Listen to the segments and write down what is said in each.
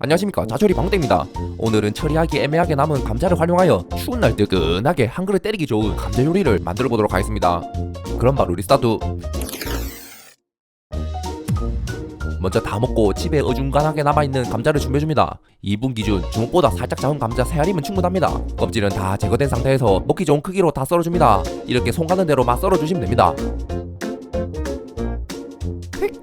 안녕하십니까. 자철이 방대입니다. 오늘은 처리하기 애매하게 남은 감자를 활용하여 추운 날 뜨끈하게 한 그릇 때리기 좋은 감자 요리를 만들어 보도록 하겠습니다. 그럼 바로 리스타트. 먼저 다 먹고 집에 어중간하게 남아있는 감자를 준비해줍니다. 2분 기준 주먹보다 살짝 작은 감자 3알이면 충분합니다. 껍질은 다 제거된 상태에서 먹기 좋은 크기로 다 썰어줍니다. 이렇게 손 가는 대로 막 썰어주시면 됩니다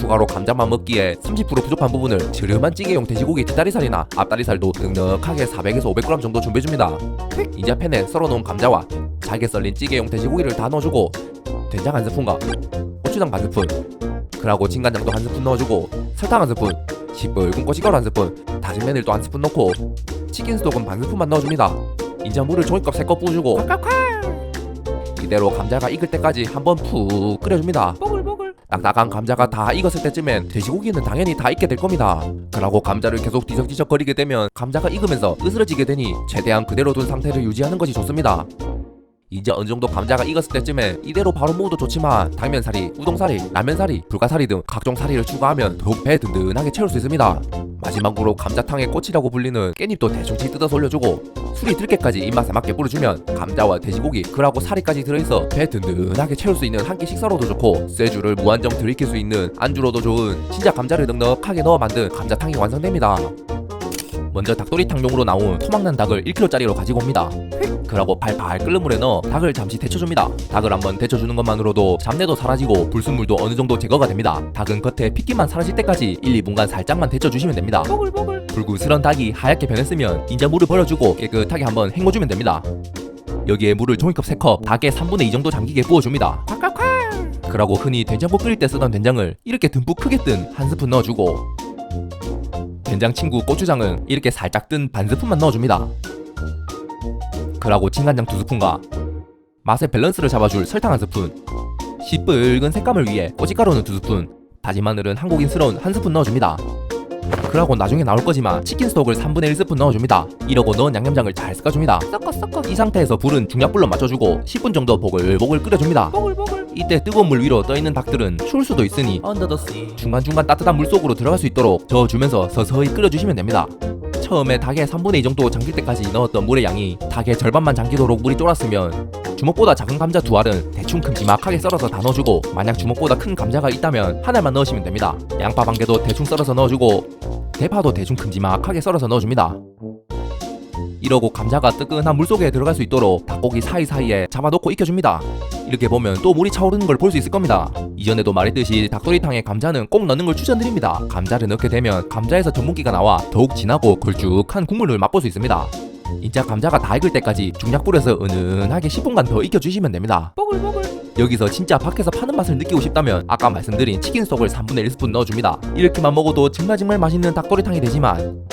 추가로 감자만 먹기에 30% 부족한 부분을 저렴한 찌개용 돼지고기 뒷다리살이나 앞다리살도 넉넉하게 400에서 500g 정도 준비해줍니다. 이제 팬에 썰어놓은 감자와 잘게 썰린 찌개용 돼지고기를 다 넣어주고 된장 한 스푼과 고추장 반 스푼 그리고 진간장도 한 스푼 넣어주고 설탕 한 스푼 시뻘건 고춧가루 한 스푼 다진 마늘도 한 스푼 넣고 치킨 스톡은 반 스푼만 넣어줍니다. 이제 물을 종이컵 3컵 부어주고 이대로 감자가 익을 때까지 한번 푹 끓여줍니다. 딱딱한 감자가 다 익었을 때쯤엔 돼지고기는 당연히 다 익게 될 겁니다. 그러고 감자를 계속 뒤적뒤적거리게 되면 감자가 익으면서 으스러지게 되니 최대한 그대로 둔 상태를 유지하는 것이 좋습니다. 이제 어느 정도 감자가 익었을 때쯤에 이대로 바로 먹어도 좋지만 당면사리, 우동사리, 라면사리, 불가사리 등 각종 사리를 추가하면 더욱 배 든든하게 채울 수 있습니다. 마지막으로 감자탕의 꽃이라고 불리는 깻잎도 대충치 뜯어서 올려주고 술이 들깨까지 입맛에 맞게 뿌려주면 감자와 돼지고기, 그하고 사리까지 들어있어 배 든든하게 채울 수 있는 한 끼 식사로도 좋고 쇠주를 무한정 들이킬 수 있는 안주로도 좋은 진짜 감자를 넉넉하게 넣어 만든 감자탕이 완성됩니다. 먼저 닭도리탕용으로 나온 토막난 닭을 1kg짜리로 가지고 옵니다. 그러고 팔팔 끓는 물에 넣어 닭을 잠시 데쳐줍니다. 닭을 한번 데쳐주는 것만으로도 잡내도 사라지고 불순물도 어느 정도 제거가 됩니다. 닭은 겉에 핏기만 사라질 때까지 1, 2분간 살짝만 데쳐주시면 됩니다. 불구스런 닭이 하얗게 변했으면 이제 물을 버려주고 깨끗하게 한번 헹궈주면 됩니다. 여기에 물을 종이컵 3컵, 닭의 3분의 2 정도 잠기게 부어줍니다. 그러고 흔히 된장국 끓일 때 쓰던 된장을 이렇게 듬뿍 크게 뜬 한 스푼 넣어주고 된장 친구 고추장은 이렇게 살짝 뜬 반 스푼만 넣어줍니다. 그러고 진간장 두 스푼과 맛의 밸런스를 잡아줄 설탕 한 스푼, 시뻘건 색감을 위해 고춧가루는 두 스푼, 다진 마늘은 한국인스러운 한 스푼 넣어줍니다. 그러고 나중에 나올 거지만 치킨 스톡을 3분의 1스푼 넣어줍니다. 이러고 넣은 양념장을 잘 섞어줍니다. 섞어 섞어. 이 상태에서 불은 중약불로 맞춰주고 10분 정도 보글보글 끓여줍니다. 이때 뜨거운 물 위로 떠있는 닭들은 추울 수도 있으니 중간중간 따뜻한 물 속으로 들어갈 수 있도록 저어주면서 서서히 끓여주시면 됩니다. 처음에 닭의 3분의 2 정도 잠길 때까지 넣었던 물의 양이 닭의 절반만 잠기도록 물이 쫄았으면 주먹보다 작은 감자 두 알은 대충 큼지막하게 썰어서 다 넣어주고 만약 주먹보다 큰 감자가 있다면 한 알만 넣으시면 됩니다. 양파 반 개도 대충 썰어서 넣어주고 대파도 대충 큼지막하게 썰어서 넣어줍니다. 이러고 감자가 뜨끈한 물속에 들어갈 수 있도록 닭고기 사이사이에 잡아놓고 익혀줍니다. 이렇게 보면 또 물이 차오르는 걸 볼 수 있을 겁니다. 이전에도 말했듯이 닭도리탕에 감자는 꼭 넣는 걸 추천드립니다. 감자를 넣게 되면 감자에서 전분기가 나와 더욱 진하고 걸쭉한 국물을 맛볼 수 있습니다. 이제 감자가 다 익을 때까지 중약불에서 은은하게 10분간 더 익혀주시면 됩니다. 여기서 진짜 밖에서 파는 맛을 느끼고 싶다면 아까 말씀드린 치킨 스톡을 3분의 1스푼 넣어줍니다. 이렇게만 먹어도 정말 정말 맛있는 닭도리탕이 되지만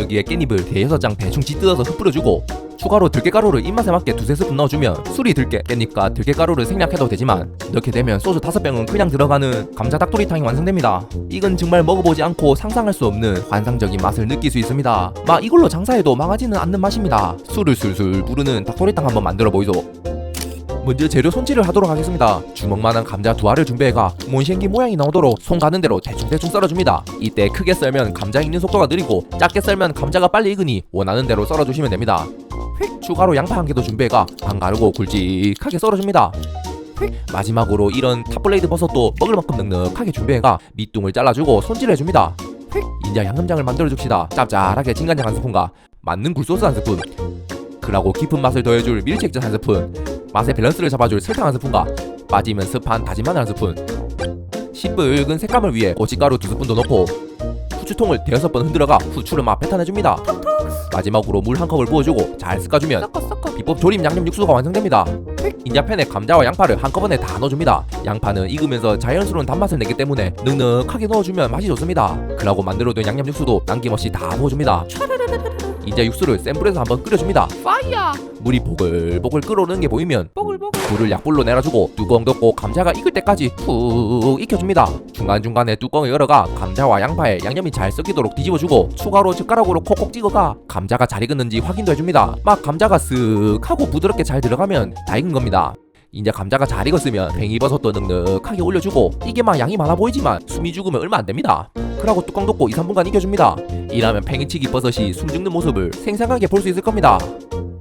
여기에 깻잎을 대여섯 장 대충 찢어서 흩뿌려주고 추가로 들깨가루를 입맛에 맞게 두세 스푼 넣어주면 술이 들깨, 깻잎과 들깨가루를 생략해도 되지만 이렇게 되면 소주 다섯 병은 그냥 들어가는 감자 닭도리탕이 완성됩니다. 이건 정말 먹어보지 않고 상상할 수 없는 환상적인 맛을 느낄 수 있습니다. 막 이걸로 장사해도 망하지는 않는 맛입니다. 술을 술술 부르는 닭도리탕 한번 만들어 보이소. 먼저 재료 손질을 하도록 하겠습니다. 주먹만한 감자 두 알을 준비해가 몬생기 모양이 나오도록 손 가는 대로 대충대충 썰어줍니다. 이때 크게 썰면 감자 익는 속도가 느리고 작게 썰면 감자가 빨리 익으니 원하는 대로 썰어주시면 됩니다. 휙 추가로 양파 한 개도 준비해가 반 가르고 굵직하게 썰어줍니다. 휙 마지막으로 이런 탑블레이드 버섯도 먹을 만큼 넉넉하게 준비해가 밑둥을 잘라주고 손질해줍니다. 휙 이제 양념장을 만들어줍시다. 짭짤하게 진간장 한 스푼과 맞는 굴소스 한 스푼 그리고 깊은 맛을 더해줄 밀치액젓 한 스푼 맛의 밸런스를 잡아줄 설탕 한 스푼과 빠지면 습한 다진 마늘 한 스푼. 시뻘건 색감을 위해 고춧가루 두 스푼도 넣고 후추통을 대여섯 번 흔들어가 후추를 막 뱉어내줍니다. 마지막으로 물 한 컵을 부어주고 잘 섞어주면 비법 조림 양념 육수가 완성됩니다. 인자 팬에 감자와 양파를 한꺼번에 다 넣어줍니다. 양파는 익으면서 자연스러운 단맛을 내기 때문에 넉넉하게 넣어주면 맛이 좋습니다. 그러고 만들어둔 양념 육수도 남김없이 다 부어줍니다 이제 육수를 센 불에서 한번 끓여줍니다 파이야 물이 보글보글 끓어오르는 게 보이면 보글보글 불을 약불로 내려주고 뚜껑 덮고 감자가 익을 때까지 푹 익혀줍니다. 중간중간에 뚜껑을 열어가 감자와 양파에 양념이 잘 섞이도록 뒤집어주고 추가로 젓가락으로 콕콕 찍어가 감자가 잘 익었는지 확인도 해줍니다. 막 감자가 쓱 하고 부드럽게 잘 들어가면 다 익은 겁니다. 이제 감자가 잘 익었으면 팽이버섯도 넉넉하게 올려주고 이게 막 양이 많아 보이지만 숨이 죽으면 얼마 안 됩니다. 그러고 뚜껑 덮고 2, 3분간 익혀줍니다. 이라면 팽이치기 버섯이 숨 죽는 모습을 생생하게 볼 수 있을 겁니다.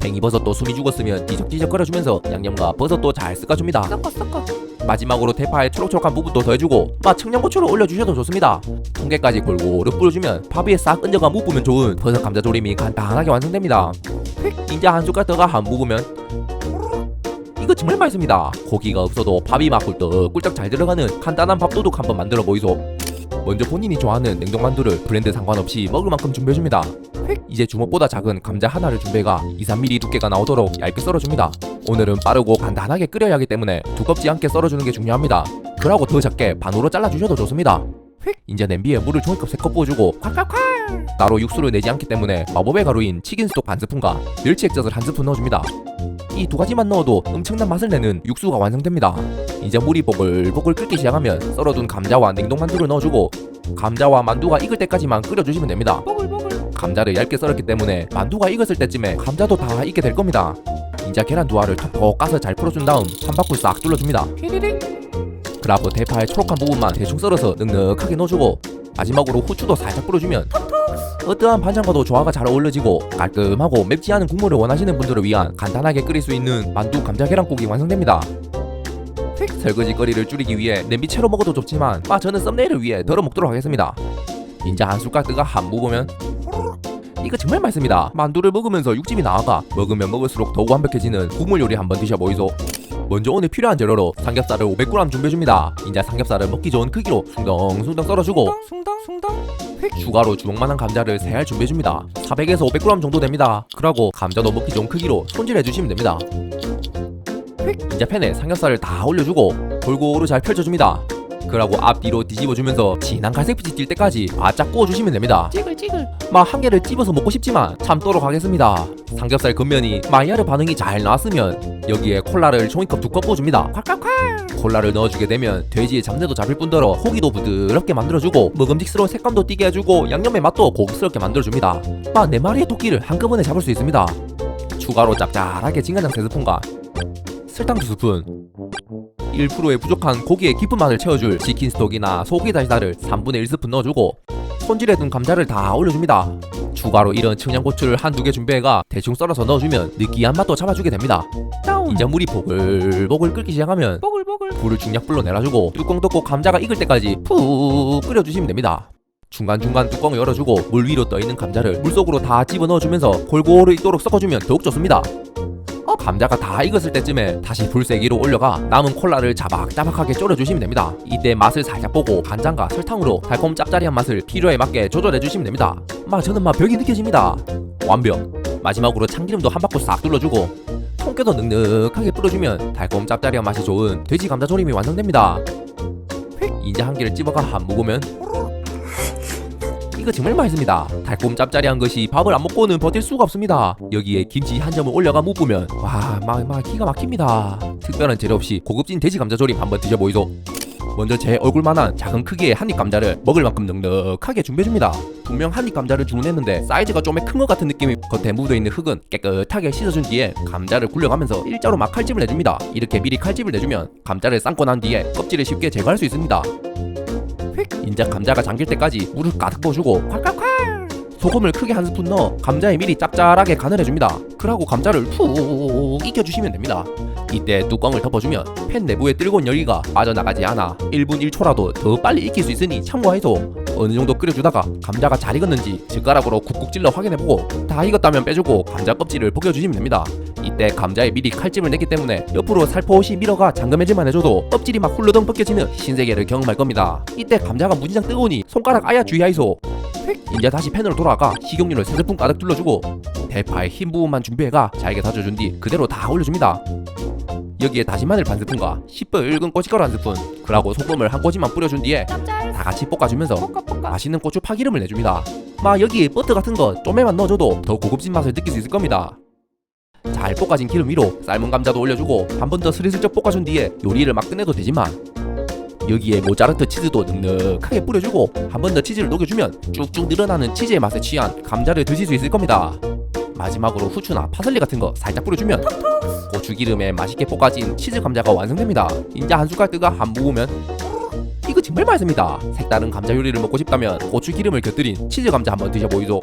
팽이버섯도 숨이 죽었으면 뒤적뒤적 거려주면서 양념과 버섯도 잘 섞어줍니다. 섞어 섞어. 마지막으로 대파에 초록초록한 부분도 더해주고 막 청양고추를 올려주셔도 좋습니다. 통깨까지 골고루 뿌려주면 밥 위에 싹 얹어가 묵으면 좋은 버섯 감자조림이 간단하게 완성됩니다. 휙! 이제 한 숟갈 떠가 한 묵으면 이거 정말 맛있습니다. 고기가 없어도 밥이 막 꿀떡 꿀떡 잘 들어가는 간단한 밥도둑 한번 만들어 보이소. 먼저 본인이 좋아하는 냉동만두를 브랜드 상관없이 먹을 만큼 준비해줍니다. 휙! 이제 주먹보다 작은 감자 하나를 준비해가 2, 3mm 두께가 나오도록 얇게 썰어줍니다. 오늘은 빠르고 간단하게 끓여야 하기 때문에 두껍지 않게 썰어주는 게 중요합니다. 그러고 더 작게 반으로 잘라주셔도 좋습니다. 휙! 이제 냄비에 물을 종이컵 3컵 부어주고 콸콸콸! 따로 육수를 내지 않기 때문에 마법의 가루인 치킨 스톡 반 스푼과 멸치 액젓을 한 스푼 넣어줍니다. 이 두 가지만 넣어도 엄청난 맛을 내는 육수가 완성됩니다. 이제 물이 보글보글 끓기 시작하면 썰어둔 감자와 냉동만두를 넣어주고 감자와 만두가 익을 때까지만 끓여주시면 됩니다. 감자를 얇게 썰었기 때문에 만두가 익었을 때쯤에 감자도 다 익게 될 겁니다. 이제 계란 두 알을 톡톡 까서 잘 풀어준 다음 한 바퀴 싹 둘러줍니다. 그리고 대파의 초록한 부분만 대충 썰어서 넉넉하게 넣어주고 마지막으로 후추도 살짝 뿌려주면 어떠한 반찬과도 조화가 잘 어울려지고 깔끔하고 맵지 않은 국물을 원하시는 분들을 위한 간단하게 끓일 수 있는 만두 감자 계란국이 완성됩니다. 휙! 설거지거리를 줄이기 위해 냄비 채로 먹어도 좋지만 아 저는 썸네일을 위해 덜어 먹도록 하겠습니다. 인자 한 숟갈 뜨가 한 묵으면 이거 정말 맛있습니다. 만두를 먹으면서 육즙이 나와가 먹으면 먹을수록 더욱 완벽해지는 국물 요리 한번 드셔보이소. 먼저 오늘 필요한 재료로 삼겹살을 500g 준비해줍니다. 이제 삼겹살을 먹기 좋은 크기로 숭덩숭덩 썰어주고 숭덩숭덩 휙 추가로 주먹만한 감자를 3알 준비해줍니다. 400에서 500g 정도 됩니다. 그러고 감자도 먹기 좋은 크기로 손질해주시면 됩니다. 휙 이제 팬에 삼겹살을 다 올려주고 골고루 잘 펼쳐줍니다. 그러고 앞뒤로 뒤집어주면서 진한 갈색빛이 띌 때까지 바짝 구워주시면 됩니다. 찌글찌글 막 한 개를 찝어서 먹고 싶지만 참도록 하겠습니다. 삼겹살 겉면이 마이야르 반응이 잘 나왔으면 여기에 콜라를 종이컵 두 컵 부어줍니다. 콸콸콸! 콜라를 넣어주게 되면 돼지의 잡내도 잡힐 뿐더러 고기도 부드럽게 만들어주고 먹음직스러운 색감도 띠게 해주고 양념의 맛도 고급스럽게 만들어줍니다. 막네 마리의 토끼를 한꺼번에 잡을 수 있습니다. 추가로 짭짤하게 진간장 3스푼과 설탕 2스푼 1%의 부족한 고기의 깊은 맛을 채워줄 치킨 스톡이나 소고기 다시다를 3분의 1스푼 넣어주고 손질해둔 감자를 다 올려줍니다. 추가로 이런 청양고추를 한두 개 준비해가 대충 썰어서 넣어주면 느끼한 맛도 잡아주게 됩니다. 이제 물이 보글보글 끓기 시작하면 보글보글 불을 중약불로 내려주고 뚜껑 덮고 감자가 익을 때까지 푹 끓여주시면 됩니다. 중간중간 뚜껑 열어주고 물 위로 떠있는 감자를 물속으로 다 집어넣어주면서 골고루 익도록 섞어주면 더욱 좋습니다. 어, 감자가 다 익었을 때쯤에 다시 불 세기로 올려가 남은 콜라를 자박자박하게 졸여주시면 됩니다. 이때 맛을 살짝 보고 간장과 설탕으로 달콤 짭짜리한 맛을 필요에 맞게 조절해주시면 됩니다. 막 저는 막 벽이 느껴집니다. 완벽. 마지막으로 참기름도 한 바퀴 싹 둘러주고 통깨도 넉넉하게 뿌려주면 달콤 짭짜리한 맛이 좋은 돼지 감자 조림이 완성됩니다. 휙 이제 한 개를 집어가 한 묵으면 이거 정말 맛있습니다. 달콤 짭짜리한 것이 밥을 안 먹고는 버틸 수가 없습니다. 여기에 김치 한 점을 올려가 묵으면 와, 막, 막 기가 막힙니다. 특별한 재료 없이 고급진 돼지 감자 조림 한번 드셔보이소. 먼저 제 얼굴만한 작은 크기의 한입 감자를 먹을 만큼 넉넉하게 준비해줍니다. 분명 한입 감자를 주문했는데 사이즈가 좀큰것 같은 느낌이 겉에 묻어있는 흙은 깨끗하게 씻어준 뒤에 감자를 굴려가면서 일자로 막 칼집을 내줍니다. 이렇게 미리 칼집을 내주면 감자를 삶고 난 뒤에 껍질을 쉽게 제거할 수 있습니다. 휙! 이제 감자가 잠길 때까지 물을 가득 부어주고 콸콸콸! 소금을 크게 한 스푼 넣어 감자에 미리 짭짤하게 간을 해줍니다. 그러고 감자를 푹 익혀주시면 됩니다. 이때 뚜껑을 덮어주면 팬 내부의 뜨거운 열기가 빠져나가지 않아 1분 1초라도 더 빨리 익힐 수 있으니 참고해도 어느 정도 끓여주다가 감자가 잘 익었는지 젓가락으로 쿡쿡 찔러 확인해보고 다 익었다면 빼주고 감자 껍질을 벗겨주시면 됩니다. 이때 감자에 미리 칼집을 냈기 때문에 옆으로 살포시 밀어가 잠금해질만 해줘도 껍질이 막 훌러덩 벗겨지는 신세계를 경험할 겁니다. 이때 감자가 무진장 뜨거우니 손가락 아야 주의하이소. 휙! 이제 다시 팬으로 돌아가 식용유를 3스푼 가득 둘러주고 대파의 흰 부분만 준비해가 잘게 다져준 뒤 그대로 다 올려줍니다. 여기에 다진 마늘 반 스푼과 시뻘건 고춧가루 한 스푼 그리고 소금을 한 꼬집만 뿌려준 뒤에 다 같이 볶아주면서 맛있는 고추 파기름을 내줍니다. 막 여기에 버터 같은 거 좀에만 넣어줘도 더 고급진 맛을 느낄 수 있을 겁니다. 잘 볶아진 기름 위로 삶은 감자도 올려주고 한 번 더 스리슬쩍 볶아준 뒤에 요리를 막 끝내도 되지만 여기에 모짜르트 치즈도 넉넉하게 뿌려주고 한 번 더 치즈를 녹여주면 쭉쭉 늘어나는 치즈의 맛에 취한 감자를 드실 수 있을 겁니다. 마지막으로 후추나 파슬리 같은 거 살짝 뿌려주면 고추기름에 맛있게 볶아진 치즈 감자가 완성됩니다. 이제 한 숟갈 뜨가 한 모으면 이거 정말 맛있습니다. 색다른 감자 요리를 먹고 싶다면 고추기름을 곁들인 치즈 감자 한번 드셔보이소.